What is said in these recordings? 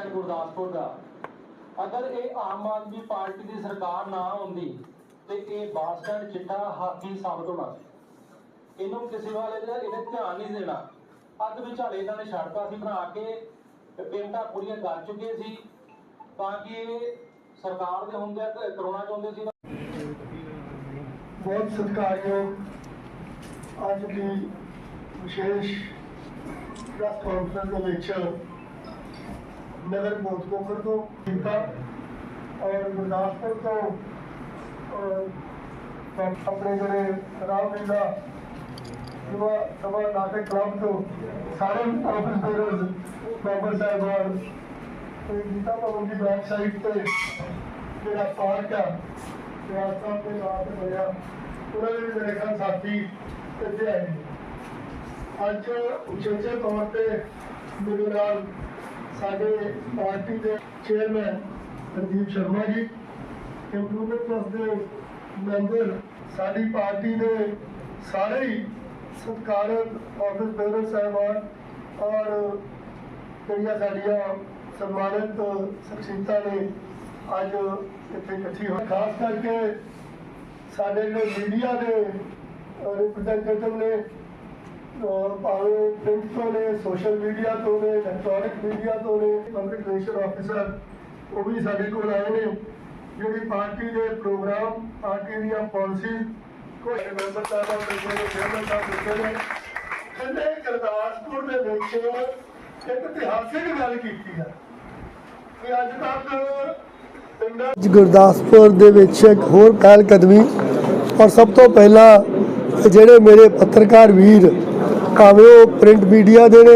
Stand Gurdaspur ਦਾ। ਅਗਰ ਇਹ Aam Aadmi party ਦੀ ਸਰਕਾਰ ਨਾ ਹੁੰਦੀ, ਤੇ ਇਹ ਬੱਸ ਸਟੈਂਡ ਚਿੱਟਾ ਹਾਕੀ ਸਾਬਤ ਹੋਣਾ ਸੀ ਇਹਨੂੰ ਕਿਸੇ ਵਾਲੇ ਦਾ ਇਹਨੇ ਧਿਆਨ ਨਹੀਂ ਦੇਣਾ। ਅੱਧ ਵਿਚਾਲੇ ਇਹਨਾਂ ਨੇ ਸੜਕਾਂ ਸੀ ਬਣਾ ਕੇ ਤੇ ਪੂਰੀਆਂ ਕਰ ਚੁੱਕੇ ਸੀ। ਤਾਂ ਕਿ ਸਰਕਾਰ ਦੇ ਹੁੰਦੇ ਕਰੋਨਾ ਚਾਹੁੰਦੇ ਸੀ। ਬਹੁਤ ਸਤਿਕਾਰਯੋਗ ਅੱਜ ਦੀ ਵਿਸ਼ੇਸ਼ ਪ੍ਰੈਸ ਕਾਨਫਰੰਸ ਦੇ ਵਿੱਚ ਨਗਰ ਮੋਤਕੋਕਰ ਤੋਂ ਕੀਤਾ ਔਰ ਗੁਰਦਾਸਪੁਰ ਤੋਂ ਅਹ, ਆਪਣੇ ਜਿਹੜੇ ਰਾਮਲੀਲਾ ਯੁਵਾ ਸਭਾ ਨਾਟਕ ਕਲੱਬ ਤੋਂ ਸਾਰੇ ਆਫਿਸ ਬੇਰਸ ਮੈਂਬਰ ਸਾਹਿਬਾਨ ਤੇ ਗੀਤਾ ਭਵਨ ਦੀ ਬੈਕ ਸਾਈਡ ਤੇ ਜਿਹੜਾ ਪਾਰਕ ਆ ਰਿਆਸਤਾਂ ਦੇ ਨਾਲ ਹੋਇਆ ਉਹਨਾਂ ਦੇ ਮੇਰੇ ਖਿਆਲ ਸਾਥੀ ਇੱਥੇ ਆਏ ਅੱਜ ਉਚੇਚੇ ਤੌਰ ਤੇ ਮੇਰੇ ਨਾਲ ਸਾਡੇ ਪਾਰਟੀ ਦੇ chairman Ranjit Sharma ji, improvement trust ਦੇ ਮੈਂਬਰ, ਸਾਡੀ ਪਾਰਟੀ ਦੇ ਸਾਰੇ ਹੀ ਸਤਿਕਾਰਤ ਆਫਿਸ ਬੇਰਰ ਸਾਹਿਬਾਨ ਔਰ ਜਿਹੜੀਆਂ ਸਾਡੀਆਂ ਸਨਮਾਨਿਤ ਸ਼ਖਸੀਅਤਾਂ ਨੇ ਅੱਜ ਇੱਥੇ ਇਕੱਠੀ ਹੋਈ। ਖਾਸ ਕਰਕੇ ਸਾਡੇ ਜਿਹੜੇ ਮੀਡੀਆ ਦੇ ਰਿਪਰੈਜ਼ੈਂਟੇਟਿਵ ਨੇ ਭਾਵੇਂ ਪ੍ਰਿੰਟ ਤੋਂ ਨੇ ਸੋਸ਼ਲ ਮੀਡੀਆ ਤੋਂ ਨੇ ਇਲੈਕਟ੍ਰੋਨਿਕ ਮੀਡੀਆ ਤੋਂ ਨੇ ਪਬਲਿਕ ਆਫੀਸਰ ਉਹ ਵੀ ਸਾਡੇ ਕੋਲ ਆਏ ਨੇ। ਜਿਹੜੀ ਪਾਰਟੀ ਦੇ ਪ੍ਰੋਗਰਾਮ ਪਾਰਟੀ ਦੀਆਂ ਪਾਲਿਸੀ ਕੋਈ ਮੈਂਬਰ ਸਾਹਿਬਾਂ ਦੇ ਜਿਹੜੇ ਚੇਅਰਮੈਨ ਸਾਹਿਬ ਦਿੱਤੇ ਨੇ। ਕਹਿੰਦੇ ਗੁਰਦਾਸਪੁਰ ਦੇ ਵਿੱਚ ਇੱਕ ਇਤਿਹਾਸਿਕ ਗੱਲ ਕੀਤੀ ਆ ਕਿ ਅੱਜ ਤੱਕ ਅੱਜ ਗੁਰਦਾਸਪੁਰ ਦੇ ਵਿੱਚ ਇੱਕ ਹੋਰ ਪਹਿਲ ਕਦਮੀ ਔਰ ਸਭ ਤੋਂ ਪਹਿਲਾਂ ਜਿਹੜੇ ਮੇਰੇ ਪੱਤਰਕਾਰ ਵੀਰ ਭਾਵੇਂ ਉਹ ਪ੍ਰਿੰਟ ਮੀਡੀਆ ਦੇ ਨੇ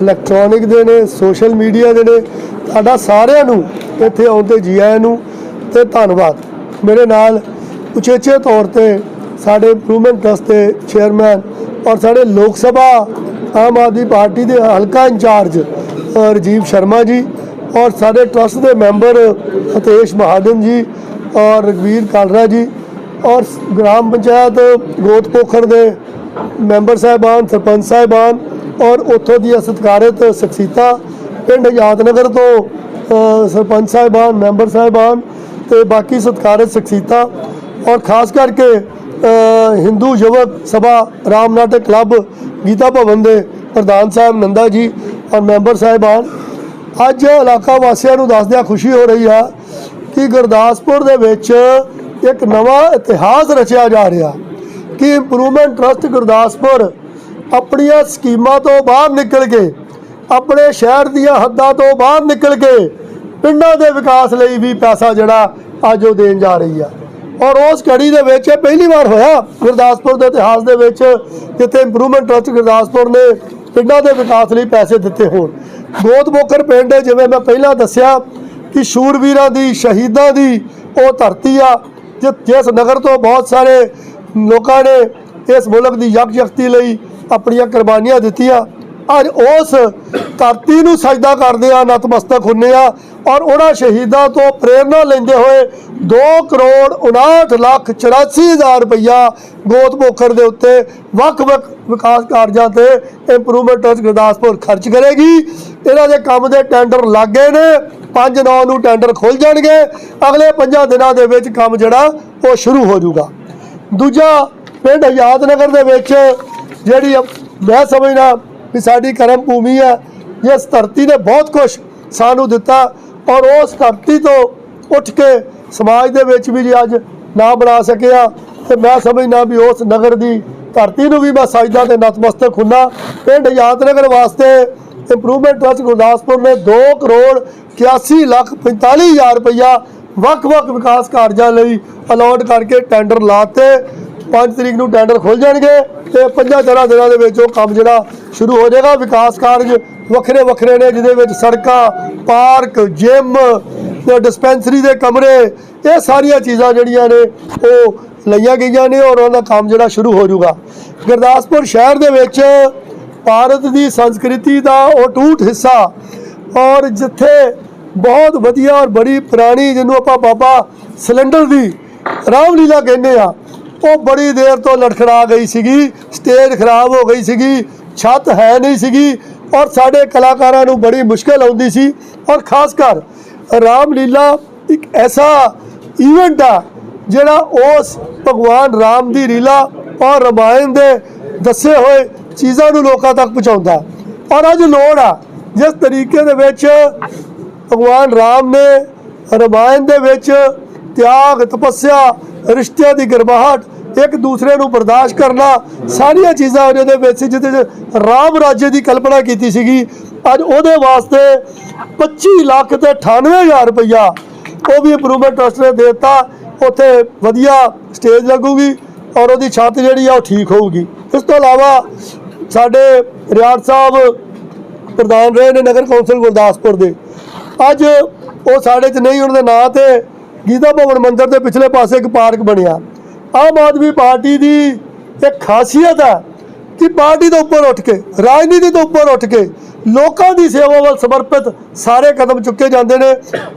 ਇਲੈਕਟ੍ਰੋਨਿਕ ਦੇ ਨੇ ਸੋਸ਼ਲ ਮੀਡੀਆ ਦੇ ਨੇ। ਤੁਹਾਡਾ ਸਾਰਿਆਂ ਨੂੰ ਇੱਥੇ ਆਉਣ ਤੇ ਜੀ ਆਇਆਂ ਨੂੰ ਤੇ ਧੰਨਵਾਦ। ਮੇਰੇ ਨਾਲ ਉਚੇਚੇ ਤੌਰ ਤੇ ਸਾਡੇ ਇੰਪਰੂਵਮੈਂਟ ਟਰਸਟ ਦੇ ਚੇਅਰਮੈਨ ਔਰ ਸਾਡੇ ਲੋਕ ਸਭਾ ਆਮ ਆਦਮੀ ਪਾਰਟੀ ਦੇ ਹਲਕਾ ਇੰਚਾਰਜ ਅ, ਰਾਜੀਵ ਸ਼ਰਮਾ ਜੀ ਔਰ ਸਾਡੇ ਟਰਸਟ ਦੇ ਮੈਂਬਰ ਹਤੇਸ਼ ਮਹਾਜਨ ਜੀ ਔਰ ਰਗਵੀਰ ਕਾਲਰਾ ਜੀ ਔਰ ਗ੍ਰਾਮ ਪੰਚਾਇਤ ਗੋਤ ਪੋਖਰ ਦੇ ਮੈਂਬਰ ਸਾਹਿਬਾਨ, ਸਰਪੰਚ ਸਾਹਿਬਾਨ ਔਰ ਉੱਥੋਂ ਦੀਆਂ ਸਤਿਕਾਰਤ ਸ਼ਖਸੀਅਤਾਂ ਪਿੰਡ ਯਾਦਨਗਰ ਤੋਂ ਸਰਪੰਚ ਸਾਹਿਬਾਨ, ਮੈਂਬਰ ਸਾਹਿਬਾਨ ਤੇ ਬਾਕੀ ਸਤਿਕਾਰਤ ਸ਼ਖਸੀਅਤਾਂ ਔਰ ਖਾਸ ਕਰਕੇ ਹਿੰਦੂ ਯੁਵਕ ਸਭਾ ਰਾਮ ਨਾਟਕ ਕਲੱਬ ਗੀਤਾ ਭਵਨ ਦੇ ਪ੍ਰਧਾਨ ਸਾਹਿਬ ਨੰਦਾ ਜੀ ਔਰ ਮੈਂਬਰ ਸਾਹਿਬਾਨ। ਅੱਜ ਇਲਾਕਾ ਵਾਸੀਆਂ ਨੂੰ ਦੱਸਦਿਆਂ ਖੁਸ਼ੀ ਹੋ ਰਹੀ ਆ ਕਿ ਗੁਰਦਾਸਪੁਰ ਦੇ ਵਿੱਚ ਇੱਕ ਨਵਾਂ ਇਤਿਹਾਸ ਰਚਿਆ ਜਾ ਰਿਹਾ। ਕਿ ਇੰਪਰੂਵਮੈਂਟ ਟਰਸਟ ਗੁਰਦਾਸਪੁਰ ਆਪਣੀਆਂ ਸਕੀਮਾਂ ਤੋਂ ਬਾਹਰ ਨਿਕਲ ਕੇ, ਆਪਣੇ ਸ਼ਹਿਰ ਦੀਆਂ ਹੱਦਾਂ ਤੋਂ ਬਾਹਰ ਨਿਕਲ ਕੇ ਪਿੰਡਾਂ ਦੇ ਵਿਕਾਸ ਲਈ ਵੀ ਪੈਸਾ ਜਿਹੜਾ ਅੱਜ ਉਹ ਦੇਣ ਜਾ ਰਹੀ ਆ। ਔਰ ਉਸ ਕੜੀ ਦੇ ਵਿੱਚ ਇਹ ਪਹਿਲੀ ਵਾਰ ਹੋਇਆ ਗੁਰਦਾਸਪੁਰ ਦੇ ਇਤਿਹਾਸ ਦੇ ਵਿੱਚ, ਜਿੱਥੇ ਇੰਪਰੂਵਮੈਂਟ ਟਰਸਟ ਗੁਰਦਾਸਪੁਰ ਨੇ ਪਿੰਡਾਂ ਦੇ ਵਿਕਾਸ ਲਈ ਪੈਸੇ ਦਿੱਤੇ ਹੋਣ। ਗੋਤ ਬੋਕਰ ਪਿੰਡ ਜਿਵੇਂ ਮੈਂ ਪਹਿਲਾਂ ਦੱਸਿਆ ਕਿ ਸ਼ੂਰਵੀਰਾਂ ਦੀ, ਸ਼ਹੀਦਾਂ ਦੀ ਉਹ ਧਰਤੀ ਆ ਜਿਸ ਨਗਰ ਤੋਂ ਬਹੁਤ ਸਾਰੇ ਲੋਕਾਂ ਨੇ ਇਸ ਮੁਲਕ ਦੀ ਯਕ ਯਕਜਕਤੀ ਲਈ ਆਪਣੀਆਂ ਕੁਰਬਾਨੀਆਂ ਦਿੱਤੀਆਂ। ਅੱਜ ਉਸ ਧਰਤੀ ਨੂੰ ਸਜਦਾ ਕਰਦੇ ਆ, ਨਤਮਸਤਕ ਹੁੰਨੇ ਆ ਔਰ ਉਹਨਾਂ ਸ਼ਹੀਦਾਂ ਤੋਂ ਪ੍ਰੇਰਣਾ ਲੈਂਦੇ ਹੋਏ 2 ਕਰੋੜ 59 ਲੱਖ 84 ਹਜ਼ਾਰ ਰੁਪਈਆ ਗੋਤ ਦੇ ਉੱਤੇ ਵੱਖ-ਵੱਖ ਵਿਕਾਸ ਕਾਰਜਾਂ ਤੇ ਇੰਪਰੂਵਮੈਂਟ ਟਰਸਟ ਗੁਰਦਾਸਪੁਰ ਖਰਚ ਕਰੇਗੀ। ਇਹਨਾਂ ਦੇ ਕੰਮ ਦੇ ਟੈਂਡਰ ਲੱਗੇ ਨੇ 5 9 ਨੂੰ ਟੈਂਡਰ ਖੁੱਲ ਜਾਣਗੇ। ਅਗਲੇ 5 ਦਿਨਾਂ ਦੇ ਵਿੱਚ ਕੰਮ ਜਿਹੜਾ ਉਹ ਸ਼ੁਰੂ ਹੋ ਜਾਊਗਾ। ਦੂਜਾ ਪਿੰਡ ਆਜ਼ਾਦ ਨਗਰ ਦੇ ਵਿੱਚ ਜਿਹੜੀ ਮੈਂ ਸਮਝਦਾ ਵੀ ਸਾਡੀ ਕਰਮ ਭੂਮੀ ਹੈ, ਇਸ ਧਰਤੀ ਨੇ ਬਹੁਤ ਕੁਝ ਸਾਨੂੰ ਦਿੱਤਾ ਔਰ ਉਸ ਧਰਤੀ ਤੋਂ ਉੱਠ ਕੇ ਸਮਾਜ ਦੇ ਵਿੱਚ ਵੀ ਜੇ ਅੱਜ ਨਾ ਬਣਾ ਸਕਿਆ, ਤੇ ਮੈਂ ਸਮਝਦਾ ਵੀ ਉਸ ਨਗਰ ਦੀ ਧਰਤੀ ਨੂੰ ਵੀ ਮੈਂ ਸਜਦਾ ਤੇ ਨਤਮਸਤਕ ਹੁੰਨਾ ਪਿੰਡ ਆਜ਼ਾਦ ਨਗਰ ਵਾਸਤੇ ਇੰਪਰੂਵਮੈਂਟ ਟਰਸਟ ਗੁਰਦਾਸਪੁਰ ਨੇ 2 ਕਰੋੜ 81 ਲੱਖ 45 ਹਜ਼ਾਰ ਰੁਪਈਆ ਵੱਖ-ਵੱਖ ਵਿਕਾਸ ਕਾਰਜਾਂ ਲਈ ਅਲਾਟ ਕਰਕੇ ਟੈਂਡਰ ਲਾਤੇ। 5 ਤਰੀਕ ਨੂੰ ਟੈਂਡਰ ਖੁੱਲ ਜਾਣਗੇ ਤੇ ਪੰਜਾਂ ਚਾਰਾਂ ਦਿਨਾਂ ਦੇ ਵਿੱਚ ਉਹ ਕੰਮ ਜਿਹੜਾ ਸ਼ੁਰੂ ਹੋ ਜਾਏਗਾ। ਵਿਕਾਸ ਕਾਰਜ ਵੱਖਰੇ ਵੱਖਰੇ ਨੇ, ਜਿਹਦੇ ਵਿੱਚ ਸੜਕਾਂ, ਪਾਰਕ ਜਿਮ ਤੇ ਡਿਸਪੈਂਸਰੀ ਦੇ ਕਮਰੇ, ਇਹ ਸਾਰੀਆਂ ਚੀਜ਼ਾਂ ਜਿਹੜੀਆਂ ਨੇ ਉਹ ਲਈਆਂ ਗਈਆਂ ਨੇ ਔਰ ਉਹਨਾਂ ਦਾ ਕੰਮ ਜਿਹੜਾ ਸ਼ੁਰੂ ਹੋ ਜਾਊਗਾ। ਗੁਰਦਾਸਪੁਰ ਸ਼ਹਿਰ ਦੇ ਵਿੱਚ ਭਾਰਤ ਦੀ ਸੰਸਕ੍ਰਿਤੀ ਦਾ ਉਹ ਟੂਟ ਹਿੱਸਾ ਔਰ ਜਿੱਥੇ ਬਹੁਤ ਵਧੀਆ ਔਰ ਬੜੀ ਪੁਰਾਣੀ ਜਿਹਨੂੰ ਆਪਾਂ ਬਾਬਾ ਸਿਲੰਡਰ ਦੀ ਰਾਮਲੀਲਾ ਕਹਿੰਦੇ ਆ, ਉਹ ਬੜੀ ਦੇਰ ਤੋਂ ਲੜਖੜਾ ਗਈ ਸੀਗੀ ਸਟੇਜ ਖਰਾਬ ਹੋ ਗਈ ਸੀਗੀ, ਛੱਤ ਹੈ ਨਹੀਂ ਸੀਗੀ ਔਰ ਸਾਡੇ ਕਲਾਕਾਰਾਂ ਨੂੰ ਬੜੀ ਮੁਸ਼ਕਲ ਆਉਂਦੀ ਸੀ ਔਰ ਖਾਸ ਕਰ ਰਾਮਲੀਲਾ ਇੱਕ ਐਸਾ ਇਵੈਂਟ ਆ ਜਿਹੜਾ ਉਸ ਭਗਵਾਨ ਰਾਮ ਦੀ ਲੀਲਾ ਔਰ ਰਮਾਇਣ ਦੇ ਦੱਸੇ ਹੋਏ ਚੀਜ਼ਾਂ ਨੂੰ ਲੋਕਾਂ ਤੱਕ ਪਹੁੰਚਾਉਂਦਾ। ਔਰ ਅੱਜ ਲੋੜ ਆ, ਜਿਸ ਤਰੀਕੇ ਦੇ ਵਿੱਚ ਭਗਵਾਨ ਰਾਮ ਨੇ ਰਮਾਇਣ ਦੇ ਵਿੱਚ ਤਿਆਗ, ਤਪੱਸਿਆ, ਰਿਸ਼ਤਿਆਂ ਦੀ ਗਰਮਾਹਟ, ਇੱਕ ਦੂਸਰੇ ਨੂੰ ਬਰਦਾਸ਼ਤ ਕਰਨਾ, ਸਾਰੀਆਂ ਚੀਜ਼ਾਂ ਉਹਦੇ ਦੇ ਵਿੱਚ ਸੀ, ਜਿਹਦੇ ਰਾਮ ਰਾਜੇ ਦੀ ਕਲਪਨਾ ਕੀਤੀ ਸੀਗੀ। ਅੱਜ ਉਹਦੇ ਵਾਸਤੇ 25 ਲੱਖ ਤੇ 98000 ਰੁਪਈਆ ਉਹ ਵੀ ਇੰਪਰੂਵਮੈਂਟ ਟਰਸਟ ਨੇ ਦੇ ਦਿੱਤਾ। ਉੱਥੇ ਵਧੀਆ ਸਟੇਜ ਲੱਗੂਗੀ ਔਰ ਉਹਦੀ ਛੱਤ ਜਿਹੜੀ ਆ ਉਹ ਠੀਕ ਹੋਊਗੀ। ਇਸ ਤੋਂ ਇਲਾਵਾ ਸਾਡੇ ਰਿਆੜ ਸਾਹਿਬ ਪ੍ਰਧਾਨ ਰਹੇ ਨੇ ਨਗਰ ਕੌਂਸਲ ਗੁਰਦਾਸਪੁਰ ਦੇ। ਅੱਜ ਉਹ ਸਾਡੇ 'ਚ ਨਹੀਂ, ਉਹਨਾਂ ਦੇ ਨਾਂ ਤੇ ਗੀਤਾ ਭਵਨ ਮੰਦਿਰ ਦੇ ਪਿਛਲੇ ਪਾਸੇ ਇੱਕ ਪਾਰਕ ਬਣਿਆ। ਆਮ ਆਦਮੀ ਪਾਰਟੀ ਦੀ ਇੱਕ ਖਾਸੀਅਤ ਹੈ ਕਿ ਪਾਰਟੀ ਤੋਂ ਉੱਪਰ ਉੱਠ ਕੇ, ਰਾਜਨੀਤੀ ਤੋਂ ਉੱਪਰ ਉੱਠ ਕੇ ਲੋਕਾਂ ਦੀ ਸੇਵਾ ਵੱਲ ਸਮਰਪਿਤ ਸਾਰੇ ਕਦਮ ਚੁੱਕੇ ਜਾਂਦੇ ਨੇ।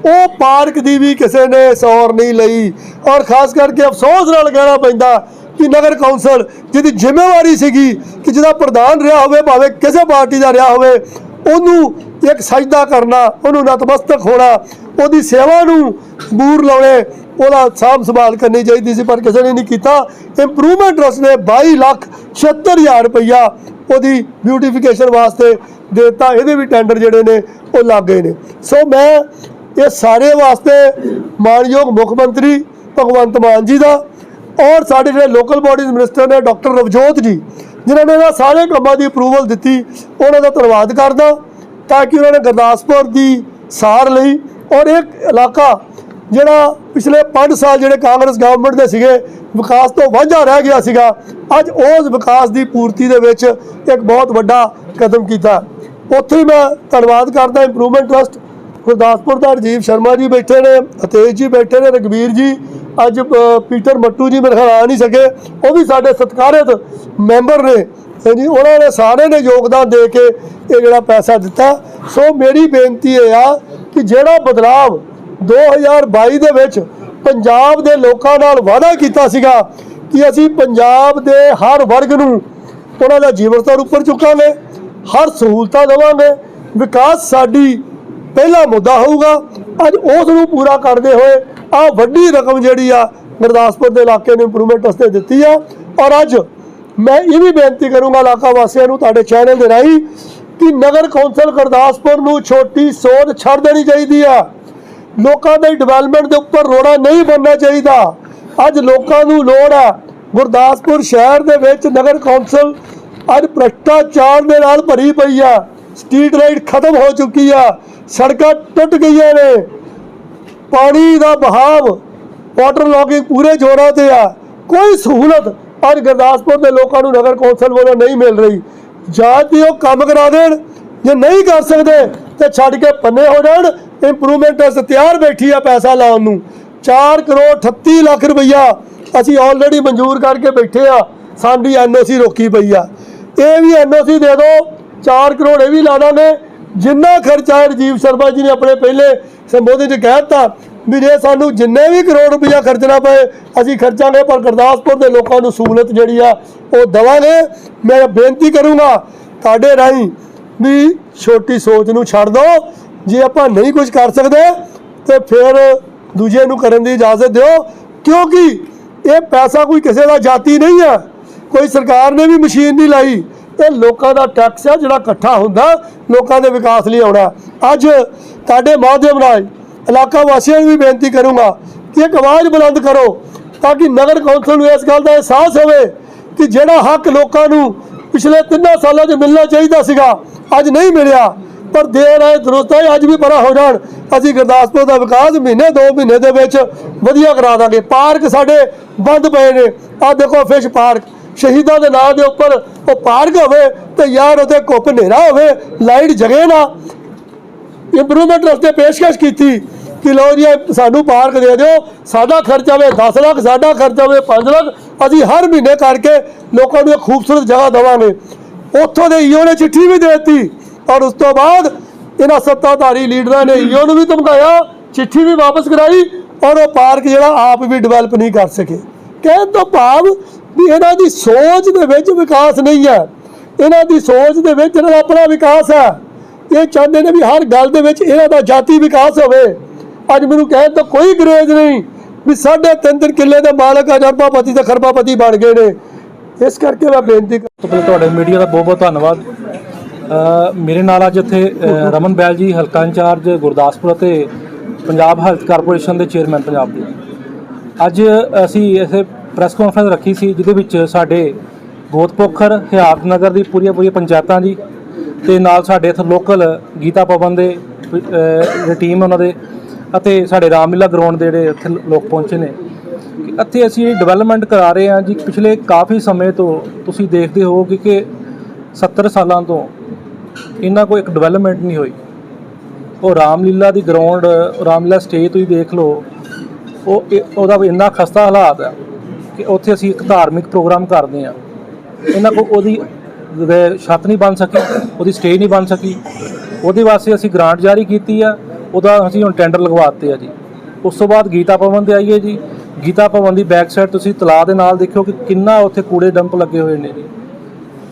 ਉਹ ਪਾਰਕ ਦੀ ਵੀ ਕਿਸੇ ਨੇ ਸੌਰ ਨਹੀਂ ਲਈ। ਔਰ ਖਾਸ ਕਰਕੇ ਅਫਸੋਸ ਨਾਲ ਕਹਿਣਾ ਪੈਂਦਾ ਕਿ ਨਗਰ ਕੌਂਸਲ ਜਿਹਦੀ ਜ਼ਿੰਮੇਵਾਰੀ ਸੀਗੀ ਕਿ ਜਿਹਦਾ ਪ੍ਰਧਾਨ ਰਿਹਾ ਹੋਵੇ, ਭਾਵੇਂ ਕਿਸੇ ਪਾਰਟੀ ਦਾ ਰਿਹਾ ਹੋਵੇ ਉਹਨੂੰ ਇੱਕ ਸਜਦਾ ਕਰਨਾ, ਉਹਨੂੰ ਨਤਮਸਤਕ ਹੋਣਾ, ਉਹਦੀ ਸੇਵਾ ਨੂੰ ਬੂਰ ਲਾਉਣੇ, ਉਹਦਾ ਸਾਂਭ ਸੰਭਾਲ ਕਰਨੀ ਚਾਹੀਦੀ ਸੀ, ਪਰ ਕਿਸੇ ਨੇ ਨਹੀਂ ਕੀਤਾ। ਇੰਪਰੂਵਮੈਂਟ ਟਰਸਟ ਨੇ 22 ਲੱਖ 76000 ਰੁਪਈਆ ਉਹਦੀ ਬਿਊਟੀਫਿਕੇਸ਼ਨ ਵਾਸਤੇ ਦੇ ਦਿੱਤਾ। ਇਹਦੇ ਵੀ ਟੈਂਡਰ ਜਿਹੜੇ ਨੇ, ਉਹ ਲੱਗ ਗਏ ਨੇ। ਸੋ ਮੈਂ ਇਹ ਸਾਰੇ ਵਾਸਤੇ ਮਾਨਯੋਗ ਮੁੱਖ ਮੰਤਰੀ ਭਗਵੰਤ ਮਾਨ ਜੀ ਦਾ ਔਰ ਸਾਡੇ ਜਿਹੜੇ ਲੋਕਲ ਬਾਡੀਜ਼ ਮਿਨਿਸਟਰ ਨੇ ਡਾਕਟਰ ਰਵਜੋਤ ਜੀ ਜਿਨ੍ਹਾਂ ਨੇ ਇਹਨਾਂ ਸਾਰੇ ਕੰਮਾਂ ਦੀ ਅਪਰੂਵਲ ਦਿੱਤੀ, ਉਹਨਾਂ ਦਾ ਧੰਨਵਾਦ ਕਰਦਾ ਤਾਂ ਕਿ ਉਹਨਾਂ ਨੇ ਗੁਰਦਾਸਪੁਰ ਦੀ ਸਾਰ ਲਈ ਔਰ ਇਹ ਇਲਾਕਾ ਜਿਹੜਾ ਪਿਛਲੇ 5 ਸਾਲ ਜਿਹੜੇ ਕਾਂਗਰਸ ਗਵਰਨਮੈਂਟ ਦੇ ਸੀਗੇ, ਵਿਕਾਸ ਤੋਂ ਵਾਂਝਾ ਰਹਿ ਗਿਆ ਸੀਗਾ, ਅੱਜ ਉਸ ਵਿਕਾਸ ਦੀ ਪੂਰਤੀ ਦੇ ਵਿੱਚ ਇੱਕ ਬਹੁਤ ਵੱਡਾ ਕਦਮ ਕੀਤਾ। ਉੱਥੇ ਹੀ ਮੈਂ ਧੰਨਵਾਦ ਕਰਦਾ ਇੰਪਰੂਵਮੈਂਟ ਟਰਸਟ ਗੁਰਦਾਸਪੁਰ ਦਾ ਰਾਜੀਵ ਸ਼ਰਮਾ ਜੀ ਬੈਠੇ ਨੇ ਅਤੇਜ ਜੀ ਬੈਠੇ ਨੇ ਰਗਵੀਰ ਜੀ ਅੱਜ ਪੀਟਰ ਮੱਟੂ ਜੀ ਮੇਰੇ ਖਿਆਲ ਆ ਨਹੀਂ ਸਕੇ। ਉਹ ਵੀ ਸਾਡੇ ਸਤਿਕਾਰਤ ਮੈਂਬਰ ਨੇ। ਹਾਂਜੀ, ਉਹਨਾਂ ਨੇ ਸਾਰੇ ਨੇ ਯੋਗਦਾਨ ਦੇ ਕੇ ਇਹ ਜਿਹੜਾ ਪੈਸਾ ਦਿੱਤਾ। ਸੋ ਮੇਰੀ ਬੇਨਤੀ ਇਹ ਆ ਕਿ ਜਿਹੜਾ ਬਦਲਾਵ 2022 ਦੇ ਵਿੱਚ ਪੰਜਾਬ ਦੇ ਲੋਕਾਂ ਨਾਲ ਵਾਅਦਾ ਕੀਤਾ ਸੀਗਾ ਕਿ ਅਸੀਂ ਪੰਜਾਬ ਦੇ ਹਰ ਵਰਗ ਨੂੰ ਉਹਨਾਂ ਦਾ ਜੀਵਨ ਸਤਰ ਉੱਪਰ ਚੁੱਕਾਂਗੇ, ਹਰ ਸਹੂਲਤਾਂ ਦੇਵਾਂਗੇ। ਵਿਕਾਸ ਸਾਡੀ ਪਹਿਲਾ ਮੁੱਦਾ ਹੋਊਗਾ। ਅੱਜ ਉਸ ਨੂੰ ਪੂਰਾ ਕਰਦੇ ਹੋਏ ਆ ਵੱਡੀ ਰਕਮ ਜਿਹੜੀ ਆ ਗੁਰਦਾਸਪੁਰ ਦੇ ਇਲਾਕੇ ਨੂੰ ਇੰਪਰੂਵਮੈਂਟ ਵਾਸਤੇ ਦਿੱਤੀ ਆ। ਔਰ ਅੱਜ ਮੈਂ ਇਹ ਵੀ ਬੇਨਤੀ ਕਰੂੰਗਾ ਇਲਾਕਾ ਵਾਸੀਆਂ ਨੂੰ ਤੁਹਾਡੇ ਚੈਨਲ ਦੇ ਰਾਹੀਂ ਕਿ ਨਗਰ ਕੌਂਸਲ ਗੁਰਦਾਸਪੁਰ ਨੂੰ ਛੋਟੀ ਸੋਧ ਛੱਡ ਦੇਣੀ ਚਾਹੀਦੀ ਆ। ਲੋਕਾਂ ਦੇ ਡਿਵੈਲਪਮੈਂਟ ਦੇ ਉੱਪਰ ਰੋੜਾ ਨਹੀਂ ਬਣਨਾ ਚਾਹੀਦਾ। ਅੱਜ ਲੋਕਾਂ ਨੂੰ ਲੋੜ ਆ ਗੁਰਦਾਸਪੁਰ ਸ਼ਹਿਰ ਦੇ ਵਿੱਚ ਨਗਰ ਕੌਂਸਲ ਅੱਜ ਭ੍ਰਸ਼ਟਾਚਾਰ ਦੇ ਨਾਲ ਭਰੀ ਪਈ ਆ। ਸਟਰੀਟ ਲਾਈਟ ਖਤਮ ਹੋ ਚੁੱਕੀ ਆ। ਸੜਕਾਂ ਟੁੱਟ ਗਈਆਂ ਨੇ। ਪਾਣੀ ਦਾ ਬਹਾਵ ਵਾਟਰ ਲੌਗਿੰਗ ਪੂਰੇ ਜੋਰਾਂ ਤੇ ਆ। ਕੋਈ ਸਹੂਲਤ ਅੱਜ ਗੁਰਦਾਸਪੁਰ ਦੇ ਲੋਕਾਂ ਨੂੰ ਨਗਰ ਕੌਂਸਲ ਵੱਲੋਂ ਨਹੀਂ ਮਿਲ ਰਹੀ। ਜਾਂ ਤੇ ਉਹ ਕੰਮ ਕਰਾ ਦੇਣ ਜੇ ਨਹੀਂ ਕਰ ਸਕਦੇ ਤੇ ਛੱਡ ਕੇ ਪੰਨੇ ਹੋ ਜਾਣ ਇੰਪਰੂਵਮੈਂਟ ਟੈਸਟ ਤਿਆਰ ਬੈਠੀ ਆ ਪੈਸਾ ਲਾਉਣ ਨੂੰ। 4 ਕਰੋੜ 38 ਲੱਖ ਰੁਪਈਆ ਅਸੀਂ ਆਲਰੇਡੀ ਮਨਜ਼ੂਰ ਕਰਕੇ ਬੈਠੇ ਆ। ਸਾਡੀ ਐਨਓਸੀ ਰੋਕੀ ਪਈ ਆ। ਇਹ ਵੀ ਐਨਓਸੀ ਦੇ ਦਿਓ 4 ਕਰੋੜ ਇਹ ਵੀ ਲਾ ਦਾਂਗੇ। ਜਿੰਨਾ ਖਰਚਾ ਹੈ ਰਾਜੀਵ ਸ਼ਰਮਾ ਜੀ ਨੇ ਆਪਣੇ ਪਹਿਲੇ ਸੰਬੋਧਨ 'ਚ ਕਹਿ ਦਿੱਤਾ ਵੀ ਜੇ ਸਾਨੂੰ ਜਿੰਨੇ ਵੀ ਕਰੋੜ ਰੁਪਇਆ ਖਰਚਣਾ ਪਏ, ਅਸੀਂ ਖਰਚਾਂਗੇ, ਪਰ ਗੁਰਦਾਸਪੁਰ ਦੇ ਲੋਕਾਂ ਨੂੰ ਸਹੂਲਤ ਜਿਹੜੀ ਆ, ਉਹ ਦਵਾਂਗੇ। ਮੈਂ ਬੇਨਤੀ ਕਰੂੰਗਾ ਤੁਹਾਡੇ ਰਾਹੀਂ ਵੀ ਛੋਟੀ ਸੋਚ ਨੂੰ ਛੱਡ ਦਿਓ ਜੇ ਆਪਾਂ ਨਹੀਂ ਕੁਝ ਕਰ ਸਕਦੇ, ਤੇ ਫਿਰ ਦੂਜੇ ਨੂੰ ਕਰਨ ਦੀ ਇਜਾਜ਼ਤ ਦਿਓ। ਕਿਉਂਕਿ ਇਹ ਪੈਸਾ ਕੋਈ ਕਿਸੇ ਦਾ ਜਾਤੀ ਨਹੀਂ ਆ। ਕੋਈ ਸਰਕਾਰ ਨੇ ਵੀ ਮਸ਼ੀਨ ਨਹੀਂ ਲਾਈ। ਇਹ ਲੋਕਾਂ ਦਾ ਟੈਕਸ ਆ ਜਿਹੜਾ ਇਕੱਠਾ ਹੁੰਦਾ, ਲੋਕਾਂ ਦੇ ਵਿਕਾਸ ਲਈ ਆਉਣਾ। ਅੱਜ ਤੁਹਾਡੇ ਮਾਧਿਅਮ ਨਾਲ ਇਲਾਕਾ ਵਾਸੀਆਂ ਨੂੰ ਵੀ ਬੇਨਤੀ ਕਰੂੰਗਾ ਕਿ ਇੱਕ ਆਵਾਜ਼ ਬੁਲੰਦ ਕਰੋ ਤਾਂ ਕਿ ਨਗਰ ਕੌਂਸਲ ਨੂੰ ਇਸ ਗੱਲ ਦਾ ਅਹਿਸਾਸ ਹੋਵੇ ਕਿ ਜਿਹੜਾ ਹੱਕ ਲੋਕਾਂ ਨੂੰ ਪਿਛਲੇ ਤਿੰਨਾਂ ਸਾਲਾਂ 'ਚ ਮਿਲਣਾ ਚਾਹੀਦਾ ਸੀਗਾ, ਅੱਜ ਨਹੀਂ ਮਿਲਿਆ। ਪਰ ਦੇਰ ਆਏ, ਦਰੁਸਤ ਆਏ, ਅੱਜ ਵੀ ਬੜਾ ਹੋ ਜਾਣ। ਅਸੀਂ ਗੁਰਦਾਸਪੁਰ ਦਾ ਵਿਕਾਸ ਮਹੀਨੇ, ਦੋ ਮਹੀਨੇ ਦੇ ਵਿੱਚ ਵਧੀਆ ਕਰਾ ਦਾਂਗੇ। ਪਾਰਕ ਸਾਡੇ ਬੰਦ ਪਏ ਨੇ। ਆਹ ਦੇਖੋ ਫਿਸ਼ ਪਾਰਕ। ਸ਼ਹੀਦਾਂ ਦੇ ਨਾਂ ਦੇ ਉੱਪਰ ਉਹ ਪਾਰਕ ਹੋਵੇ ਤੇ ਯਾਰ ਉਹਦੇ ਕੁੱਪ ਹਨੇਰਾ ਹੋਵੇ, ਲਾਈਟ ਜਗੇ ਨਾ। ਇੰਪਰੂਵਮੈਂਟ ਵਾਸਤੇ ਪੇਸ਼ਕਸ਼ ਕੀਤੀ ਕਿ ਲਓ ਜੀ, ਇਹ ਸਾਨੂੰ ਪਾਰਕ ਦੇ ਦਿਓ, ਸਾਡਾ ਖਰਚਾ ਹੋਵੇ 10 ਲੱਖ, ਸਾਡਾ ਖਰਚਾ ਹੋਵੇ 5 ਲੱਖ, ਅਸੀਂ ਹਰ ਮਹੀਨੇ ਕਰਕੇ ਲੋਕਾਂ ਨੂੰ ਇੱਕ ਖੂਬਸੂਰਤ ਜਗ੍ਹਾ ਦੇਵਾਂਗੇ। ਉੱਥੋਂ ਦੇ ਈਓ ਨੇ ਚਿੱਠੀ ਵੀ ਦੇ ਦਿੱਤੀ ਔਰ ਉਸ ਤੋਂ ਬਾਅਦ ਇਹਨਾਂ ਸੱਤਾਧਾਰੀ ਲੀਡਰਾਂ ਨੇ ਈਓ ਨੂੰ ਵੀ ਧਮਕਾਇਆ, ਚਿੱਠੀ ਵੀ ਵਾਪਸ ਕਰਾਈ ਔਰ ਉਹ ਪਾਰਕ ਜਿਹੜਾ ਆਪ ਵੀ ਡਿਵੈਲਪ ਨਹੀਂ ਕਰ ਸਕੇ। ਕਹਿਣ ਤੋਂ ਭਾਵ ਵੀ ਇਹਨਾਂ ਦੀ ਸੋਚ ਦੇ ਵਿੱਚ ਵਿਕਾਸ ਨਹੀਂ ਹੈ। ਇਹਨਾਂ ਦੀ ਸੋਚ ਦੇ ਵਿੱਚ ਇਹਨਾਂ ਦਾ ਆਪਣਾ ਵਿਕਾਸ ਹੈ। ਇਹ ਚਾਹੁੰਦੇ ਨੇ ਵੀ ਹਰ ਗੱਲ ਦੇ ਵਿੱਚ ਇਹਨਾਂ ਦਾ ਜਾਤੀ ਵਿਕਾਸ ਹੋਵੇ। ਅੱਜ ਮੈਨੂੰ ਕਹਿਣ ਤੋਂ ਕੋਈ ਗਰੇਜ ਨਹੀਂ ਵੀ ਸਾਢੇ ਤਿੰਨ ਤਿੰਨ ਕਿੱਲੇ ਦੇ ਮਾਲਕ ਅੱਜ ਤੇ ਖਰਬਾਪਤੀ ਬਣ ਗਏ ਨੇ। ਇਸ ਕਰਕੇ ਮੈਂ ਬੇਨਤੀ ਕਰ- ਤੁਹਾਡੇ ਮੀਡੀਆ ਦਾ ਬਹੁਤ ਬਹੁਤ ਧੰਨਵਾਦ ਮੇਰੇ ਨਾਲ ਅੱਜ ਇੱਥੇ ਰਮਨ ਬੈਲ ਜੀ, ਹਲਕਾ ਇੰਚਾਰਜ, ਗੁਰਦਾਸਪੁਰ ਅਤੇ ਪੰਜਾਬ ਹੈਲਥ ਕਾਰਪੋਰੇਸ਼ਨ ਦੇ ਚੇਅਰਮੈਨ ਪੰਜਾਬ ਦੇ। ਅੱਜ ਅਸੀਂ ਇਥੇ ਪ੍ਰੈਸ ਕਾਨਫਰੰਸ ਰੱਖੀ ਸੀ, ਜਿਹਦੇ ਵਿੱਚ ਸਾਡੇ ਗੋਤਪੋਖਰ ਹਿਆਰਤ ਨਗਰ ਦੀ ਪੂਰੀਆਂ ਪੂਰੀਆਂ ਪੰਚਾਇਤਾਂ ਜੀ ਤੇ ਨਾਲ ਸਾਡੇ ਇੱਥੇ ਲੋਕਲ ਗੀਤਾ ਭਵਨ ਦੇ ਜਿਹੜੀ ਟੀਮ ਉਹਨਾਂ ਦੇ ਅਤੇ ਸਾਡੇ ਰਾਮਲੀਲਾ ਗਰਾਊਂਡ ਦੇ ਜਿਹੜੇ ਇੱਥੇ ਲੋਕ ਪਹੁੰਚੇ ਨੇ। ਇੱਥੇ ਅਸੀਂ ਡਿਵੈਲਪਮੈਂਟ ਕਰਾ ਰਹੇ ਹਾਂ ਜੀ, ਪਿਛਲੇ ਕਾਫੀ ਸਮੇਂ ਤੋਂ ਤੁਸੀਂ ਦੇਖਦੇ ਹੋ ਕਿ ਕਿ 70 ਸਾਲਾਂ ਤੋਂ ਇਹਨਾਂ ਕੋਈ ਇੱਕ ਡਿਵੈਲਪਮੈਂਟ ਨਹੀਂ ਹੋਈ। ਉਹ ਰਾਮਲੀਲਾ ਦੀ ਗਰਾਊਂਡ ਰਾਮਲੀਲਾ ਸਟੇਜ ਤੁਸੀਂ ਦੇਖ ਲਓ, ਉਹ ਇਹ- ਉਹਦਾ ਇੰਨਾ ਖਸਤਾ ਹਾਲਾਤ ਹੈ ਕਿ ਉੱਥੇ ਅਸੀਂ ਇੱਕ ਧਾਰਮਿਕ ਪ੍ਰੋਗਰਾਮ ਕਰਦੇ ਹਾਂ। ਇਹਨਾਂ ਕੋਲ ਉਹਦੀ ਉਹਦੇ ਛੱਤ ਨਹੀਂ ਬਣ ਸਕੀ, ਉਹਦੀ ਸਟੇਜ ਨਹੀਂ ਬਣ ਸਕੀ। ਉਹਦੇ ਵਾਸਤੇ ਅਸੀਂ ਗ੍ਰਾਂਟ ਜਾਰੀ ਕੀਤੀ ਆ, ਉਹਦਾ ਅਸੀਂ ਹੁਣ ਟੈਂਡਰ ਲਗਵਾਤੇ ਆ ਜੀ। ਉਸ ਤੋਂ ਬਾਅਦ ਗੀਤਾ ਭਵਨ ਤੇ ਆਈਏ ਜੀ। ਗੀਤਾ ਭਵਨ ਦੀ ਬੈਕ ਸਾਈਡ ਤੁਸੀਂ ਤਲਾਅ ਦੇ ਨਾਲ ਦੇਖਿਓ ਕਿ ਕਿੰਨਾ ਉੱਥੇ ਕੂੜੇ ਡੰਪ ਲੱਗੇ ਹੋਏ ਨੇ ਜੀ।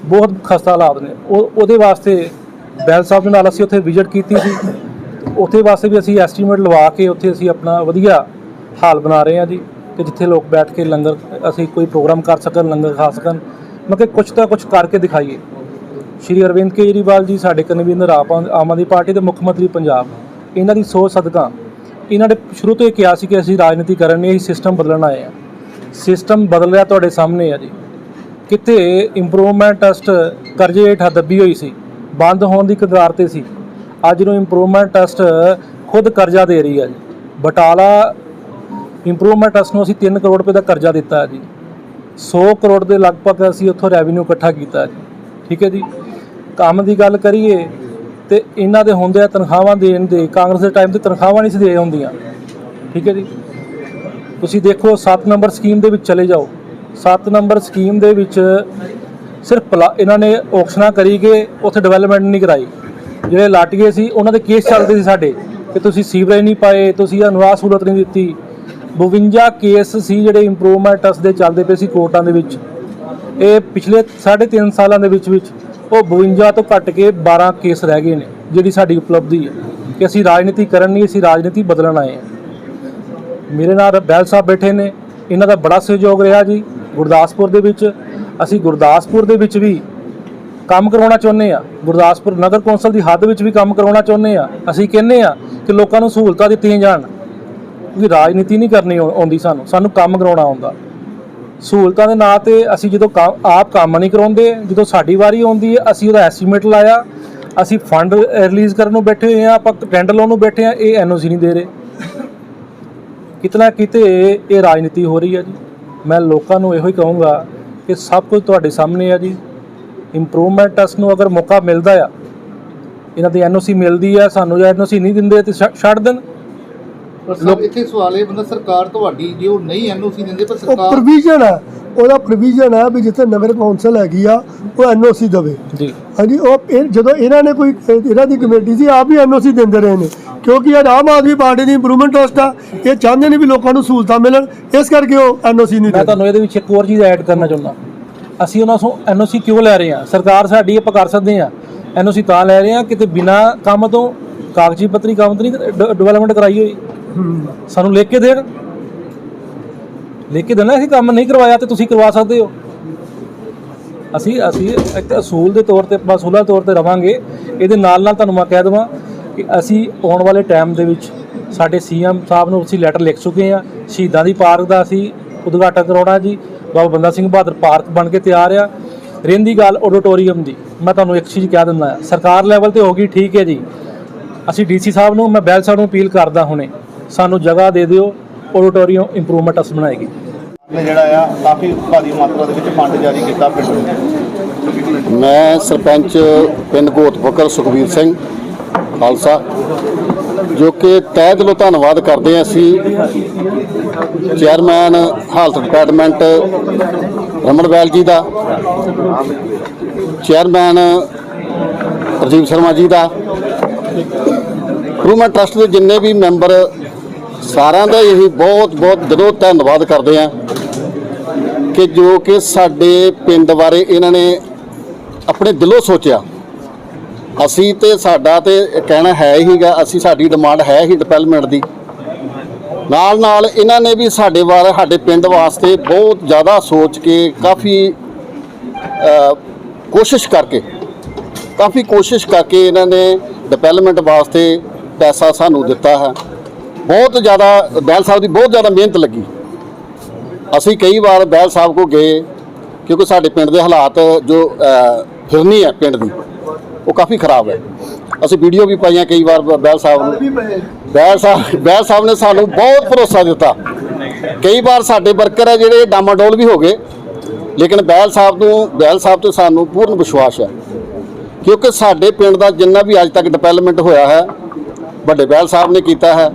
ਬਹੁਤ ਖਸਤਾ ਹਾਲਾਤ ਨੇ। ਉਹ, ਉਹਦੇ ਵਾਸਤੇ ਬੈਲ ਸਾਹਿਬ ਦੇ ਨਾਲ ਅਸੀਂ ਉੱਥੇ ਵਿਜ਼ਿਟ ਕੀਤੀ ਸੀ। ਉੱਥੇ ਵਾਸਤੇ ਵੀ ਅਸੀਂ ਐਸਟੀਮੇਟ ਲਵਾ ਕੇ ਉੱਥੇ ਅਸੀਂ ਆਪਣਾ ਵਧੀਆ ਹਾਲ ਬਣਾ ਰਹੇ ਹਾਂ ਜੀ। ਕਿ ਜਿੱਥੇ ਲੋਕ ਬੈਠ ਕੇ ਲੰਗਰ, ਅਸੀਂ ਕੋਈ ਪ੍ਰੋਗਰਾਮ ਕਰ ਸਕਣ, ਲੰਗਰ ਖਾ ਸਕਣ। ਮਤਲਬ ਕਿ ਕੁਝ ਤਾਂ ਕੁਝ ਕਰਕੇ ਦਿਖਾਈਏ। ਸ਼੍ਰੀ ਅਰਵਿੰਦ ਕੇਜਰੀਵਾਲ ਜੀ ਸਾਡੇ ਕਨਵੀਨਰ ਆਪ ਆਮ ਆਦਮੀ ਪਾਰਟੀ ਦੇ ਮੁੱਖ ਮੰਤਰੀ ਪੰਜਾਬ। ਇਹਨਾਂ ਦੀ ਸੋਚ ਸਦਕਾ ਇਹਨਾਂ ਨੇ ਸ਼ੁਰੂ ਤੋਂ ਇਹ ਕਿਹਾ ਸੀ ਕਿ ਅਸੀਂ ਰਾਜਨੀਤੀ ਕਰਨ ਨਹੀਂ ਅਸੀਂ ਸਿਸਟਮ ਬਦਲਣ ਆਏ ਆ ਸਿਸਟਮ ਬਦਲ ਰਿਹਾ ਤੁਹਾਡੇ ਸਾਹਮਣੇ ਆ ਜੀ। ਕਿਤੇ ਇੰਪਰੂਵਮੈਂਟ ਟੈਸਟ ਕਰਜ਼ੇ ਹੇਠਾਂ ਦੱਬੀ ਹੋਈ ਸੀ, ਬੰਦ ਹੋਣ ਦੀ ਕਗਾਰ ਤੇ ਸੀ। ਅੱਜ ਨੂੰ ਇੰਪਰੂਵਮੈਂਟ ਟੈਸਟ ਖੁਦ ਕਰਜ਼ਾ ਦੇ ਰਹੀ ਹੈ ਜੀ। ਬਟਾਲਾ ਇੰਪਰੂਵਮੈਂਟ ਟੈਸਟ ਨੂੰ ਅਸੀਂ 3 ਕਰੋੜ ਰੁਪਏ ਦਾ ਕਰਜ਼ਾ ਦਿੱਤਾ ਹੈ ਜੀ। 100 ਕਰੋੜ ਦੇ ਲਗਭਗ ਅਸੀਂ ਉੱਥੋਂ ਰੈਵਨਿਊ ਇਕੱਠਾ ਕੀਤਾ ਜੀ। ਠੀਕ ਹੈ ਜੀ? ਕੰਮ ਦੀ ਗੱਲ ਕਰੀਏ ਤੇ ਇਹਨਾਂ ਦੇ ਹੁੰਦੇ ਆ ਤਨਖਾਹਾਂ ਦੇਣ ਦੇ, ਕਾਂਗਰਸ ਦੇ ਟਾਈਮ ਤੇ ਤਨਖਾਹਾਂ ਨਹੀਂ ਸੀ ਦੇ ਹੁੰਦੀਆਂ। ਠੀਕ ਹੈ ਜੀ? ਤੁਸੀਂ ਦੇਖੋ 7 ਨੰਬਰ ਸਕੀਮ ਦੇ ਵਿੱਚ ਚਲੇ ਜਾਓ। 7 ਨੰਬਰ ਸਕੀਮ ਦੇ ਵਿੱਚ ਸਿਰਫ ਪਲਾ- ਇਹਨਾਂ ਨੇ ਔਕਸ਼ਨਾਂ ਕਰੀ ਗਏ, ਉੱਥੇ ਡਿਵੈਲਪਮੈਂਟ ਨਹੀਂ ਕਰਾਈ। ਜਿਹੜੇ ਲਾਟੀਏ ਸੀ, ਉਹਨਾਂ ਦੇ ਕੇਸ ਚੱਲਦੇ ਸੀ ਸਾਡੇ। ਕਿ ਤੁਸੀਂ ਸੀਵਰੇਜ ਨਹੀਂ ਪਾਏ, ਤੁਸੀਂ ਅਨੁਵਾਸ ਸਹੂਲਤ ਨਹੀਂ ਦਿੱਤੀ। 52 ਕੇਸ ਸੀ ਜਿਹੜੇ ਇੰਪਰੂਵਮੈਂਟ ਟੈਸਟ ਦੇ ਚੱਲਦੇ ਪਏ ਸੀ ਕੋਰਟਾਂ ਦੇ ਵਿੱਚ। ਇਹ ਪਿਛਲੇ 3.5 ਸਾਲਾਂ ਦੇ ਵਿੱਚ ਵਿੱਚ ਉਹ 52 ਤੋਂ ਘੱਟ ਕੇ 12 ਕੇਸ ਰਹਿ ਗਏ ਨੇ, ਜਿਹੜੀ ਸਾਡੀ ਉਪਲਬਧੀ ਹੈ ਕਿ ਅਸੀਂ ਰਾਜਨੀਤੀ ਕਰਨ ਨਹੀਂ ਅਸੀਂ ਰਾਜਨੀਤੀ ਬਦਲਣ ਆਏ ਹਾਂ। ਮੇਰੇ ਨਾਲ ਬੈਲ ਸਾਹਿਬ ਬੈਠੇ ਨੇ, ਇਹਨਾਂ ਦਾ ਬੜਾ ਸਹਿਯੋਗ ਰਿਹਾ ਜੀ। ਗੁਰਦਾਸਪੁਰ ਦੇ ਵਿੱਚ ਅਸੀਂ ਗੁਰਦਾਸਪੁਰ ਦੇ ਵਿੱਚ ਵੀ ਕੰਮ ਕਰਵਾਉਣਾ ਚਾਹੁੰਦੇ ਆ ਗੁਰਦਾਸਪੁਰ ਨਗਰ ਕੌਂਸਲ ਦੀ ਹੱਦ ਵਿੱਚ ਵੀ ਕੰਮ ਕਰਵਾਉਣਾ ਚਾਹੁੰਦੇ ਆ ਅਸੀਂ ਕਹਿੰਦੇ ਆ ਕਿ ਲੋਕਾਂ ਨੂੰ ਸਹੂਲਤਾਂ ਦਿੱਤੀਆਂ ਜਾਣ। ਕਿਉਂਕਿ ਰਾਜਨੀਤੀ ਨਹੀਂ ਕਰਨੀ ਆਉਂਦੀ ਸਾਨੂੰ ਸਾਨੂੰ ਕੰਮ ਕਰਾਉਣਾ ਆਉਂਦਾ। ਸਹੂਲਤਾਂ ਦੇ ਨਾਂ ਤੇ ਅਸੀਂ ਜਦੋਂ ਕੰਮ- ਆਪ ਕੰਮ ਨਹੀਂ ਕਰਾਉਂਦੇ, ਜਦੋਂ ਸਾਡੀ ਵਾਰੀ ਆਉਂਦੀ ਹੈ, ਅਸੀਂ ਉਹਦਾ ਐਸਟੀਮੇਟ ਲਾਇਆ, ਅਸੀਂ ਫੰਡ ਰਿਲੀਜ਼ ਕਰਨ ਨੂੰ ਬੈਠੇ ਹੋਏ ਆ ਆਪਾਂ ਟੈਂਡਰ ਲਾਉਣ ਨੂੰ ਬੈਠੇ ਆ ਇਹ ਐਨਓਸੀ ਨਹੀਂ ਦੇ ਰਹੇ। ਕਿਤਨਾ ਕਿਤੇ ਇਹ ਰਾਜਨੀਤੀ ਹੋ ਰਹੀ ਹੈ ਜੀ। ਮੈਂ ਲੋਕਾਂ ਨੂੰ ਇਹੋ ਹੀ ਕਹੂੰਗਾ ਕਿ ਸਭ ਕੁਝ ਤੁਹਾਡੇ ਸਾਹਮਣੇ ਆ ਜੀ। ਇੰਪਰੂਵਮੈਂਟ ਟੈਸਟ ਨੂੰ ਅਗਰ ਮੌਕਾ ਮਿਲਦਾ ਆ, ਇਹਨਾਂ ਦੀ ਐਨਓਸੀ ਮਿਲਦੀ ਆ, ਸਾਨੂੰ ਜੇ ਐਨਓਸੀ ਨਹੀਂ ਦਿੰਦੇ ਤੇ ਛੱਡ- ਛੱਡ ਦੇਣ। ਪਰ ਸਰ ਇੱਥੇ ਸਵਾਲ ਇਹ ਬੰਦਾ ਸਰਕਾਰ ਤੁਹਾਡੀ ਜੇ ਉਹ ਨਹੀਂ ਐਨਓਸੀ ਦਿੰਦੇ ਪਰ ਉਹ ਸਰਕਾਰ ਪ੍ਰੋਵੀਜ਼ਨ ਹੈ। ਉਹਦਾ ਪ੍ਰੋਵੀਜ਼ਨ ਹੈ ਵੀ ਜਿੱਥੇ ਨਗਰ ਕੌਂਸਲ ਹੈਗੀ ਆ ਉਹ ਐਨਓਸੀ ਦੇਵੇ। ਜੀ। ਹਾਂਜੀ ਉਹ ਇਹ ਜਦੋਂ ਇਹਨਾਂ ਨੇ ਕੋਈ ਇਹਨਾਂ ਦੀ ਕਮੇਟੀ ਸੀ ਆਪ ਹੀ ਐਨਓਸੀ ਦਿੰਦੇ ਰਹੇ ਨੇ। ਕਿਉਂਕਿ ਇਹ ਆਮ ਆਦਮੀ ਪਾਰਟੀ ਦੀ ਇੰਪਰੂਵਮੈਂਟ ਟਰਸਟ ਆ। ਇਹ ਚਾਹੁੰਦੇ ਨੇ ਵੀ ਲੋਕਾਂ ਨੂੰ ਸਹੂਲਤਾਂ ਮਿਲਣ। ਇਸ ਕਰਕੇ ਉਹ ਐਨਓਸੀ ਨਹੀਂ ਮੈਂ ਦਿੰਦੇ। ਤੁਹਾਨੂੰ ਇਹਦੇ ਵਿੱਚ ਇੱਕ ਹੋਰ ਚੀਜ਼ ਐਡ ਕਰਨਾ ਚਾਹੁੰਦਾ। ਅਸੀਂ ਉਹਨਾਂ ਤੋਂ ਐਨਓਸੀ ਕਿਉਂ ਲੈ ਰਹੇ ਹਾਂ? ਸਰਕਾਰ ਸਾਡੀ ਆਪਾਂ ਕਰ ਸਕਦੇ ਹਾਂ। ਐਨਓਸੀ ਤਾਂ ਲੈ ਰਹੇ ਹਾਂ ਕਿਤੇ ਬਿਨਾ ਕੰਮ ਤੋਂ ਕਾਗਜ਼ੀ ਪੱਤਰੀ ਕੰਮ ਤੋਂ ਨਹੀਂ ਡਿਵੈਲਪਮੈਂਟ ਕਰਾਈ ਹੋਈ। ਸਾਨੂੰ ਲਿਖ ਕੇ ਦੇਣ। ਲਿਖ ਕੇ ਦੇਣਾ, ਅਸੀਂ ਕੰਮ ਨਹੀਂ ਕਰਵਾਇਆ ਤੇ ਤੁਸੀਂ ਕਰਵਾ ਸਕਦੇ ਹੋ। ਅਸੀਂ ਅਸੀਂ ਇੱਕ ਅਸੂਲ ਦੇ ਤੌਰ ਤੇ ਅਸੂਲਾਂ ਦੇ ਤੌਰ ਤੇ ਰਵਾਂਗੇ। ਇਹਦੇ ਨਾਲ ਨਾਲ ਤੁਹਾਨੂੰ ਮੈਂ ਕਹਿ ਦੇਵਾਂ ਕਿ ਅਸੀਂ ਆਉਣ ਵਾਲੇ ਟਾਈਮ ਦੇ ਵਿੱਚ ਸਾਡੇ ਸੀਐਮ ਸਾਹਿਬ ਨੂੰ ਅਸੀਂ ਲੈਟਰ ਲਿਖ ਚੁੱਕੇ ਹਾਂ। ਸ਼ਹੀਦਾਂ ਦੀ ਪਾਰਕ ਦਾ ਅਸੀਂ ਉਦਘਾਟਨ ਕਰਾਉਣਾ ਜੀ। ਬਾਬਾ ਬੰਦਾ ਸਿੰਘ ਬਹਾਦਰ ਪਾਰਕ ਬਣ ਕੇ ਤਿਆਰ ਆ। ਰਹਿੰਦੀ ਗੱਲ ਆਡੀਟੋਰੀਅਮ ਦੀ। ਮੈਂ ਤੁਹਾਨੂੰ ਇੱਕ ਚੀਜ਼ ਕਹਿ ਦਿੰਦਾ ਸਰਕਾਰ ਲੈਵਲ ਤੇ ਹੋ ਗਈ, ਠੀਕ ਹੈ ਜੀ। ਅਸੀਂ ਡੀਸੀ ਸਾਹਿਬ ਨੂੰ, ਮੈਂ ਬੈਲ ਸਾਹਿਬ ਨੂੰ ਅਪੀਲ ਕਰਦਾ ਹੁਣੇ। ਸਾਨੂੰ ਜਗ੍ਹਾ ਦੇ ਦਿਓ ਆਡੀਟੋਰੀਅਮ ਇੰਪਰੂਵਮੈਂਟ ਅਸ ਬਣਾਏਗੀ। ਨੇ ਜਿਹੜਾ ਆ ਕਾਫੀ ਭਾਰੀ ਮਾਤਰਾ ਦੇ ਵਿੱਚ ਫੰਡ ਜਾਰੀ ਕੀਤਾ ਪਿੰਡ ਨੂੰ। ਮੈਂ ਸਰਪੰਚ ਪਿੰਡ ਗੋਤਫਕਰ ਸੁਖਵੀਰ ਸਿੰਘ ਖਾਲਸਾ ਜੋ ਕਿ ਤਹਿ ਦਿਲੋਂ ਧੰਨਵਾਦ ਕਰਦੇ ਹਾਂ ਅਸੀਂ। Chairman health department Raman Bahl ji ਦਾ ਚੇਅਰਮੈਨ ਰਾਜੀਵ ਸ਼ਰਮਾ ਜੀ ਦਾ ਇੰਪਰੂਵਮੈਂਟ ਟਰਸਟ ਦੇ ਜਿੰਨੇ ਵੀ ਮੈਂਬਰ ਸਾਰਿਆਂ ਦਾ ਇਹੀ ਬਹੁਤ ਬਹੁਤ ਦਿਲੋਂ ਧੰਨਵਾਦ ਕਰਦੇ ਹਾਂ ਕਿ ਜੋ ਕਿ ਸਾਡੇ ਪਿੰਡ ਬਾਰੇ ਇਹਨਾਂ ਨੇ ਆਪਣੇ ਦਿਲੋਂ ਸੋਚਿਆ। ਅਸੀਂ ਤੇ ਸਾਡਾ ਤੇ ਕਹਿਣਾ ਹੈ ਹੀਗਾ ਅਸੀਂ ਸਾਡੀ ਡਿਮਾਂਡ ਹੈ ਹੀ ਡਿਵੈਲਪਮੈਂਟ ਦੀ। ਨਾਲ ਨਾਲ ਇਹਨਾਂ ਨੇ ਵੀ ਸਾਡੇ ਵਾਰ ਸਾਡੇ ਪਿੰਡ ਵਾਸਤੇ ਬਹੁਤ ਜ਼ਿਆਦਾ ਸੋਚ ਕੇ ਕਾਫੀ ਕੋਸ਼ਿਸ਼ ਕਰਕੇ, ਕਾਫੀ ਕੋਸ਼ਿਸ਼ ਕਰਕੇ ਇਹਨਾਂ ਨੇ ਡਿਵੈਲਪਮੈਂਟ ਵਾਸਤੇ ਪੈਸਾ ਸਾਨੂੰ ਦਿੱਤਾ ਹੈ। ਬਹੁਤ ਜ਼ਿਆਦਾ ਬੈਲ ਸਾਹਿਬ ਦੀ ਬਹੁਤ ਜ਼ਿਆਦਾ ਮਿਹਨਤ ਲੱਗੀ। ਅਸੀਂ ਕਈ ਵਾਰ ਬੈਲ ਸਾਹਿਬ ਕੋ ਗਏ ਕਿਉਂਕਿ ਸਾਡੇ ਪਿੰਡ ਦੇ ਹਾਲਾਤ ਜੋ ਫਿਰਨੀ ਹੈ ਪਿੰਡ ਦੀ ਉਹ ਕਾਫੀ ਖਰਾਬ ਹੈ। ਅਸੀਂ ਵੀਡੀਓ ਵੀ ਪਾਈਆਂ ਕਈ ਵਾਰ ਬੈਲ ਸਾਹਿਬ ਨੂੰ। ਬੈਲ ਸਾਹਿਬ ਬੈਲ ਸਾਹਿਬ ਨੇ ਸਾਨੂੰ ਬਹੁਤ ਭਰੋਸਾ ਦਿੱਤਾ। ਕਈ ਵਾਰ ਸਾਡੇ ਵਰਕਰ ਹੈ ਜਿਹੜੇ ਡਾਮਾਡੋਲ ਵੀ ਹੋ ਗਏ ਲੇਕਿਨ ਬੈਲ ਸਾਹਿਬ ਨੂੰ ਬੈਲ ਸਾਹਿਬ ਤੇ ਸਾਨੂੰ ਪੂਰਨ ਵਿਸ਼ਵਾਸ ਹੈ। ਕਿਉਂਕਿ ਸਾਡੇ ਪਿੰਡ ਦਾ ਜਿੰਨਾ ਵੀ ਅੱਜ ਤੱਕ ਡਿਵੈਲਪਮੈਂਟ ਹੋਇਆ ਹੈ ਵੱਡੇ ਬੈਲ ਸਾਹਿਬ ਨੇ ਕੀਤਾ ਹੈ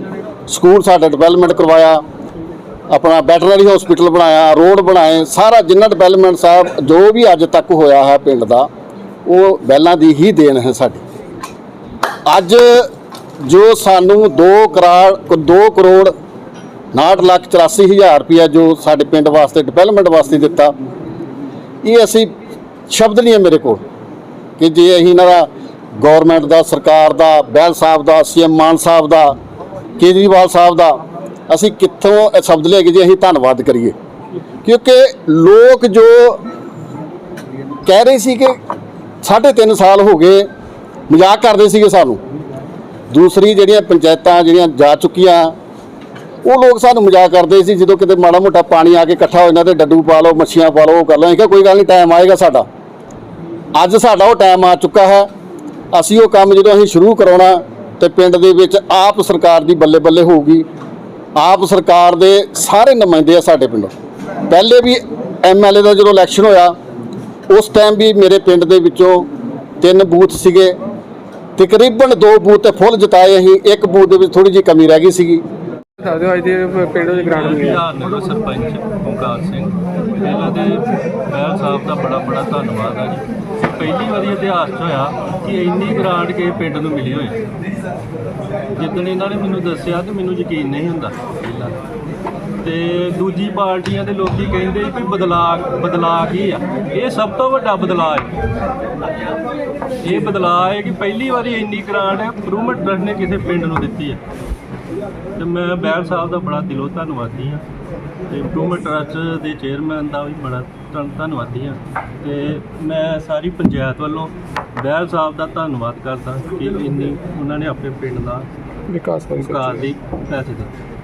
ਸਕੂਲ ਸਾਡਾ ਡਿਵੈਲਪਮੈਂਟ ਕਰਵਾਇਆ, ਆਪਣਾ ਵੈਟਰਨਰੀ ਹਸਪੀਟਲ ਬਣਾਇਆ ਰੋਡ ਬਣਾਏ, ਸਾਰਾ ਜਿੰਨਾ ਡਿਵੈਲਪਮੈਂਟ ਸਾਹਿਬ ਜੋ ਵੀ ਅੱਜ ਤੱਕ ਹੋਇਆ ਹੈ ਪਿੰਡ ਦਾ, ਉਹ ਬੈਲਾਂ ਦੀ ਹੀ ਦੇਣ ਹੈ ਸਾਡੀ। ਅੱਜ ਜੋ ਸਾਨੂੰ 2 ਕਰੋੜ 2 ਕਰੋੜ 59 ਲੱਖ 84 ਹਜ਼ਾਰ ਰੁਪਇਆ ਜੋ ਸਾਡੇ ਪਿੰਡ ਵਾਸਤੇ ਡਿਵੈਲਪਮੈਂਟ ਵਾਸਤੇ ਦਿੱਤਾ, ਇਹ ਅਸੀਂ ਸ਼ਬਦ ਨਹੀਂ ਹੈ ਮੇਰੇ ਕੋਲ ਕਿ ਜੇ ਅਸੀਂ ਇਹਨਾਂ ਦਾ ਗਵਰਨਮੈਂਟ ਦਾ, ਸਰਕਾਰ ਦਾ ਬੈਲ ਸਾਹਿਬ ਦਾ, ਸੀਐਮ ਮਾਨ ਸਾਹਿਬ ਦਾ ਕੇਜਰੀਵਾਲ ਸਾਹਿਬ ਦਾ, ਅਸੀਂ ਕਿੱਥੋਂ ਇਹ ਸ਼ਬਦ ਲੈ ਕੇ ਜੇ, ਅਸੀਂ ਧੰਨਵਾਦ ਕਰੀਏ। ਕਿਉਂਕਿ ਲੋਕ ਜੋ ਕਹਿ ਰਹੇ ਸੀ ਕਿ ਸਾਢੇ ਤਿੰਨ ਸਾਲ ਹੋ ਗਏ, ਮਜ਼ਾਕ ਕਰਦੇ ਸੀਗੇ ਸਾਨੂੰ। ਦੂਸਰੀ ਜਿਹੜੀਆਂ ਪੰਚਾਇਤਾਂ ਜਿਹੜੀਆਂ ਜਾ ਚੁੱਕੀਆਂ, ਉਹ ਲੋਕ ਸਾਨੂੰ ਮਜ਼ਾਕ ਕਰਦੇ ਸੀ, ਜਦੋਂ ਕਿਤੇ ਮਾੜਾ ਮੋਟਾ ਪਾਣੀ ਆ ਕੇ ਇਕੱਠਾ ਹੋ ਜਾਂਦਾ ਤੇ ਡੱਡੂ ਪਾ ਲਓ, ਮੱਛੀਆਂ ਪਾ ਲਓ, ਉਹ ਕਰ ਲਓ। ਇਹ ਕੋਈ ਗੱਲ ਨਹੀਂ ਟਾਈਮ ਆਏਗਾ ਸਾਡਾ। ਅੱਜ ਸਾਡਾ ਉਹ ਟਾਈਮ ਆ ਚੁੱਕਾ ਹੈ। ਅਸੀਂ ਉਹ ਕੰਮ ਜਦੋਂ ਅਸੀਂ ਸ਼ੁਰੂ ਕਰਾਉਣਾ ਤੇ ਪਿੰਡ ਦੇ ਵਿੱਚ ਆਪ ਸਰਕਾਰ ਦੀ ਬੱਲੇ ਬੱਲੇ ਹੋਊਗੀ। ਆਪ ਸਰਕਾਰ ਦੇ ਸਾਰੇ ਨੁਮਾਇੰਦੇ ਆ ਸਾਡੇ ਪਿੰਡ। ਪਹਿਲੇ ਵੀ ਐਮਐਲਏ ਦਾ ਜਦੋਂ ਇਲੈਕਸ਼ਨ ਹੋਇਆ, ਉਸ ਟਾਈਮ ਵੀ ਮੇਰੇ ਪਿੰਡ ਦੇ ਵਿੱਚੋਂ ਤਿੰਨ ਬੂਥ ਸੀਗੇ। ਤਕਰੀਬਨ ਦੋ ਬੂਥ ਤੇ ਫੁੱਲ ਜਿਤਾਏ ਅਸੀਂ, ਇੱਕ ਬੂਥ ਦੇ ਵਿੱਚ ਥੋੜੀ ਜਿਹੀ ਕਮੀ ਰਹਿ ਗਈ ਸੀਗੀ। ਦੱਸ ਦਿਓ ਅੱਜ ਦੇ ਪਿੰਡ ਗ੍ਰਾਂਟ ਮਿਲੀ ਹੈ ਬਿਹਾਰ ਨਗਰ ਸਰਪੰਚ ਓਮਕਾਰ ਸਿੰਘ। ਇਹਨਾਂ ਦੇ ਬੈਲ ਸਾਹਿਬ ਦਾ ਬੜਾ ਬੜਾ ਧੰਨਵਾਦ ਹੈ ਜੀ। ਪਹਿਲੀ ਵਾਰੀ ਇਤਿਹਾਸ 'ਚ ਹੋਇਆ ਕਿ ਇੰਨੀ ਗ੍ਰਾਂਟ ਕਿਸੇ ਪਿੰਡ ਨੂੰ ਮਿਲੀ ਹੋਏ ਜਿੱਦਣ ਇਹਨਾਂ ਨੇ ਮੈਨੂੰ ਦੱਸਿਆ ਤੇ ਮੈਨੂੰ ਯਕੀਨ ਨਹੀਂ ਹੁੰਦਾ। ਪਹਿਲਾਂ ਤੇ ਦੂਜੀ ਪਾਰਟੀਆਂ ਦੇ ਲੋਕੀ ਕਹਿੰਦੇ ਵੀ ਬਦਲਾਅ ਬਦਲਾਅ ਕੀ ਆ? ਇਹ ਸਭ ਤੋਂ ਵੱਡਾ ਬਦਲਾਅ ਹੈ। ਇਹ ਬਦਲਾਅ ਹੈ ਕਿ ਪਹਿਲੀ ਵਾਰੀ ਇੰਨੀ ਗ੍ਰਾਂਟ ਇੰਪਰੂਵਮੈਂਟ ਟਰਸਟ ਨੇ ਕਿਸੇ ਪਿੰਡ ਨੂੰ ਦਿੱਤੀ ਹੈ। ਤੇ ਮੈਂ ਬੈਲ ਸਾਹਿਬ ਦਾ ਬੜਾ ਦਿਲੋਂ ਧੰਨਵਾਦੀ ਹਾਂ ਤੇ ਇੰਪਰੂਵਮੈਂਟ ਟਰਸਟ ਦੇ ਚੇਅਰਮੈਨ ਦਾ ਵੀ ਬੜਾ ਧੰਨ- ਧੰਨਵਾਦੀ ਹਾਂ ਤੇ ਮੈਂ ਸਾਰੀ ਪੰਚਾਇਤ ਵੱਲੋਂ ਬੈਲ ਸਾਹਿਬ ਦਾ ਧੰਨਵਾਦ ਕਰਦਾ ਕਿ ਇੰਨੀ ਉਹਨਾਂ ਨੇ ਆਪਣੇ ਪਿੰਡ ਦਾ ਵਿਕਾਸ ਕਰੀ ਵਿਕਾਸ ਦੀ ਪੈਸੇ ਦਿੱਤੇ।